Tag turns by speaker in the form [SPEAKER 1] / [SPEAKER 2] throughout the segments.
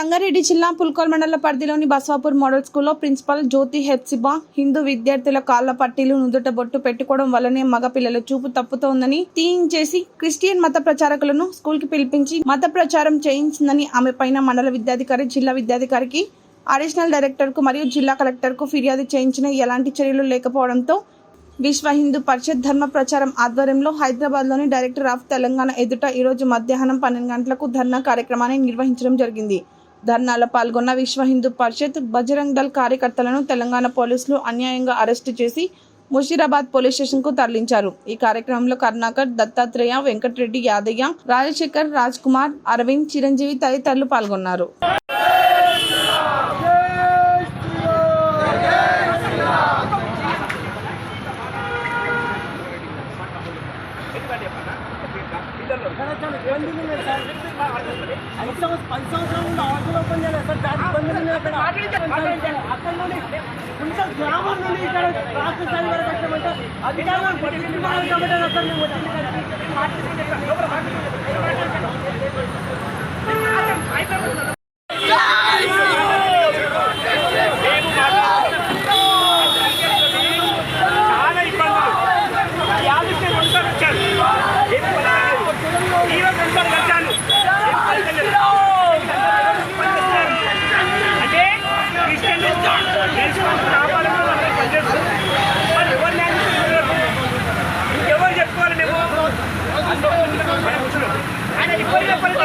[SPEAKER 1] సంగారెడ్డి జిల్లా పుల్కోల్ మండల పరిధిలోని బసవాపూర్ మోడల్ స్కూల్లో ప్రిన్సిపల్ జ్యోతి హెప్సిబా హిందూ విద్యార్థుల కాళ్ళ పట్టీలు నుదుట బొట్టు పెట్టుకోవడం వల్లనే మగ పిల్లల చూపు తప్పుతోందని తీయించేసి క్రిస్టియన్ మత ప్రచారకులను స్కూల్కి పిలిపించి మత ప్రచారం చేయించిందని ఆమె పైన మండల విద్యాధికారి జిల్లా విద్యాధికారికి అడిషనల్ డైరెక్టర్కు మరియు జిల్లా కలెక్టర్కు ఫిర్యాదు చేయించిన ఎలాంటి చర్యలు లేకపోవడంతో విశ్వ హిందూ పరిషత్ ధర్మ ప్రచారం ఆధ్వర్యంలో హైదరాబాద్లోని డైరెక్టర్ ఆఫ్ తెలంగాణ ఎదుట ఈరోజు మధ్యాహ్నం పన్నెండు గంటలకు ధర్నా కార్యక్రమాన్ని నిర్వహించడం జరిగింది. ధర్నాలో పాల్గొన్న విశ్వ హిందూ పరిషత్ బజరంగ్ దళ్ కార్యకర్తలను తెలంగాణ పోలీసులు అన్యాయంగా అరెస్టు చేసి ముషీరాబాద్ పోలీస్ స్టేషన్కు తరలించారు. ఈ కార్యక్రమంలో కరుణాకర్ దత్తాత్రేయ వెంకటరెడ్డి యాదయ్య రాజశేఖర్ రాజ్ కుమార్ అరవింద్ చిరంజీవి తదితరులు పాల్గొన్నారు.
[SPEAKER 2] ఐదు సంవత్సరం పది సంవత్సరాల నుండి ఆటోలు ఓపెన్ చేయలేదు సార్ చాలా ఇబ్బందులు ఉన్నాయి అక్కడ అక్కడ నుండి కొంచెం గ్రామం నుండి ఇక్కడ రాష్ట్ర స్థాయి వరకు వచ్చామంటే అధికారులు పట్టించుకోవాలి కాబట్టి సార్ మేము వచ్చింది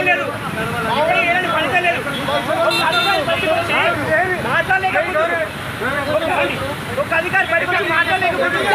[SPEAKER 3] ఇప్పటికే ఫలితం లేదు. ఒక అధికారి బయటకు